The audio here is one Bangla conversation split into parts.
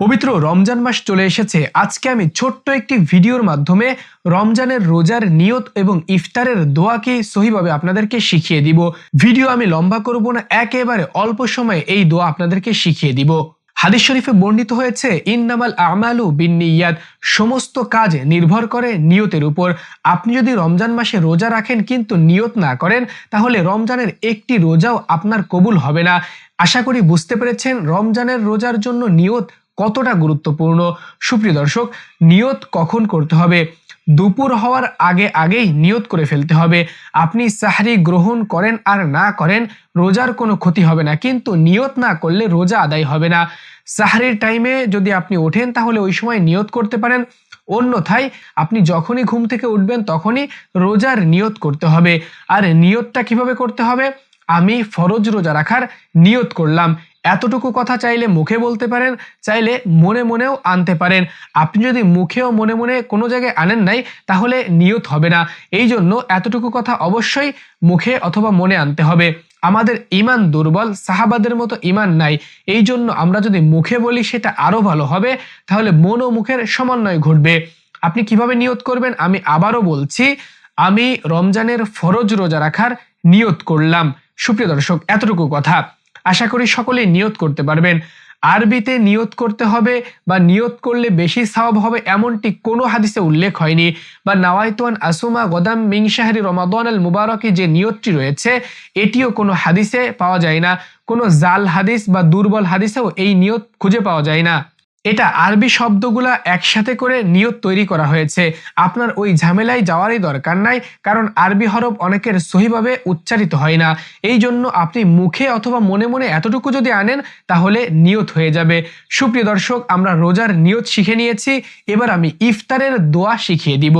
পবিত্র রমজান মাস চলে এসেছে। আজকে আমি ছোট্ট একটি ভিডিওর মাধ্যমে রমজানের রোজার নিয়ত এবং ইফতারের দোয়াকে সহিভাবে আপনাদেরকে শিখিয়ে দিব। ভিডিও আমি লম্বা করব না, একেবারে অল্প সময়ে এই দোয়া আপনাদেরকে শিখিয়ে দিব। হাদিস শরীফে বর্ণিত হয়েছে, ইন্নামাল আমালু বিন্নিয়াত সমস্ত কাজ নির্ভর করে নিয়তের উপর। আপনি যদি রমজান মাসে রোজা রাখেন কিন্তু নিয়ত না করেন, তাহলে রমজানের একটি রোজাও আপনার কবুল হবে না। আশা করি বুঝতে পেরেছেন, রমজানের রোজার জন্য নিয়ত কতটা গুরুত্বপূর্ণ? সুপ্রিয় দর্শক, নিয়ত কখন করতে হবে? দুপুর হওয়ার আগে আগেই নিয়ত করে ফেলতে হবে। আপনি সাহরি গ্রহণ করেন আর না করেন, রোজার কোনো ক্ষতি হবে না। কিন্তু নিয়ত না করলে রোজা আদায় হবে না। সাহরির টাইমে যদি আপনি ওঠেন, তাহলে ওই সময় নিয়ত করতে পারেন। অন্যথায়, আপনি যখনই ঘুম থেকে উঠবেন, তখনই রোজার নিয়ত করতে হবে। আর নিয়তটা কীভাবে করতে হবে? আমি ফরজ রোজা রাখার নিয়ত করলাম। এতটুকু কথা চাইলে মুখে বলতে পারেন, চাইলে মনে মনেও আনতে পারেন। আপনি যদি মুখেও মনে মনে কোনো জায়গায় আনেন নাই, তাহলে নিয়ত হবে না। এই জন্য এতটুকু কথা অবশ্যই মুখে অথবা মনে আনতে হবে। আমাদের ইমান দুর্বল, সাহাবাদের মতো ইমান নাই। এই জন্য আমরা যদি মুখে বলি সেটা আরও ভালো হবে, তাহলে মন ও মুখের সমন্বয় ঘটবে। আপনি কীভাবে নিয়ত করবেন আমি আবারও বলছি, আমি রমজানের ফরজ রোজা রাখার নিয়ত করলাম। সুপ্রিয় দর্শক, এতটুকু কথা। আশা করি সকলেই নিয়ত করতে পারবেন। আরবিতে নিয়ত করতে হবে বা নিয়ত করলে বেশি সওয়াব হবে এমনটি কোনো হাদিসে উল্লেখ হয়নি। বা নাওয়াইতুয়ান আসুমা গদাম মিংশাহরি রমাদান আল মুবারকে যে নিয়তটি রয়েছে, এটিও কোনো হাদিসে পাওয়া যায় না। কোনো জাল হাদিস বা দুর্বল হাদিসেও এই নিয়ত খুঁজে পাওয়া যায় না। এটা আরবি শব্দগুলা একসাথে করে নিয়ত তৈরি করা হয়েছে। আপনার ওই ঝামেলায় যাওয়ারই দরকার নাই, কারণ আরবি হরফ অনেকের সহিভাবে উচ্চারিত হয় না। এই জন্য আপনি মুখে অথবা মনে মনে এতটুকু যদি আনেন, তাহলে নিয়ত হয়ে যাবে। সুপ্রিয় দর্শক, আমরা রোজার নিয়ত শিখে নিয়েছি, এবার আমি ইফতারের দোয়া শিখিয়ে দিব।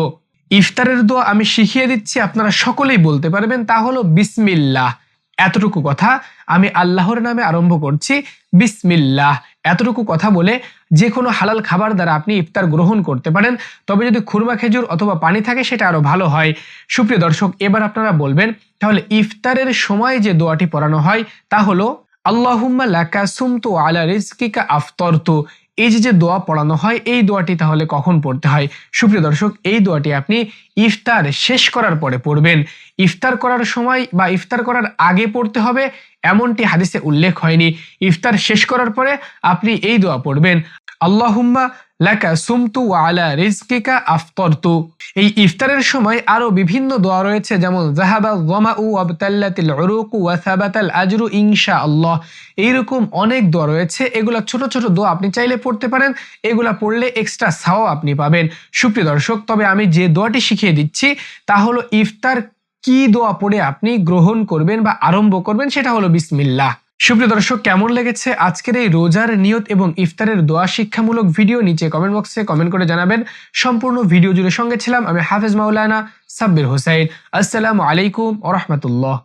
ইফতারের দোয়া আমি শিখিয়ে দিচ্ছি, আপনারা সকলেই বলতে পারবেন, তা হলো বিসমিল্লাহ। এতটুকু কথা আমি আল্লাহর নামে আরম্ভ করছি, বিসমিল্লাহ। এতটুকু কথা বলে যে কোনো হালাল খাবার দ্বারা আপনি ইফতার গ্রহণ করতে পারেন। তবে যদি খুরমা খেজুর অথবা পানি থাকে, সেটা আরও ভালো হয়। সুপ্রিয় দর্শক, এবার আপনারা বলবেন, তাহলে ইফতারের সময় যে দোয়াটি পড়ানো হয়, তা হলো, আল্লাহুম্মা লাকা সুমতু আলা রিজকিকা আফতরতু। এই যে যে দোয়া পড়ানো হয়, এই দোয়াটি তাহলে কখন পড়তে হয়? সুপ্রিয় দর্শক, এই দোয়াটি আপনি ইফতার শেষ করার পরে পড়বেন। ইফতার করার সময় বা ইফতার করার আগে পড়তে হবে, এমনটি হাদিসে উল্লেখ হয়নি। ইফতার শেষ করার পরে আপনি এই দোয়া পড়বেন। আল্লাহুম্মা লাকা সুমতু আলা রিজকিকা আফতরতু। এই ইফতারের সময় আরও বিভিন্ন দোয়া রয়েছে, যেমন জাহাবা ওয়ামাউ আবতাল্লাতিল উরুকু ওয়া সাবাতাল আজরু ইনশা আল্লাহ এইরকম অনেক দোয়া রয়েছে, এগুলা ছোট ছোট দোয়া আপনি চাইলে পড়তে পারেন, এগুলা পড়লে এক্সট্রা সাও আপনি পাবেন। সুপ্রিয় দর্শক, তবে আমি যে দোয়াটি শিখিয়ে দিচ্ছি, তা হলো ইফতার কি দোয়া পড়ে আপনি গ্রহণ করবেন বা আরম্ভ করবেন, সেটা হলো বিসমিল্লাহ। সুপ্রিয় দর্শক, কেমন লেগেছে আজকের এই রোজার নিয়ত এবং ইফতারের দোয়া শিক্ষামূলক ভিডিও? নিচে কমেন্ট বক্সে কমেন্ট করে জানাবেন। সম্পূর্ণ ভিডিও জুড়ে সঙ্গে ছিলাম আমি হাফেজ মাওলানা সাব্বির হোসাইন। আসসালামু আলাইকুম ওরহমতুল্লাহ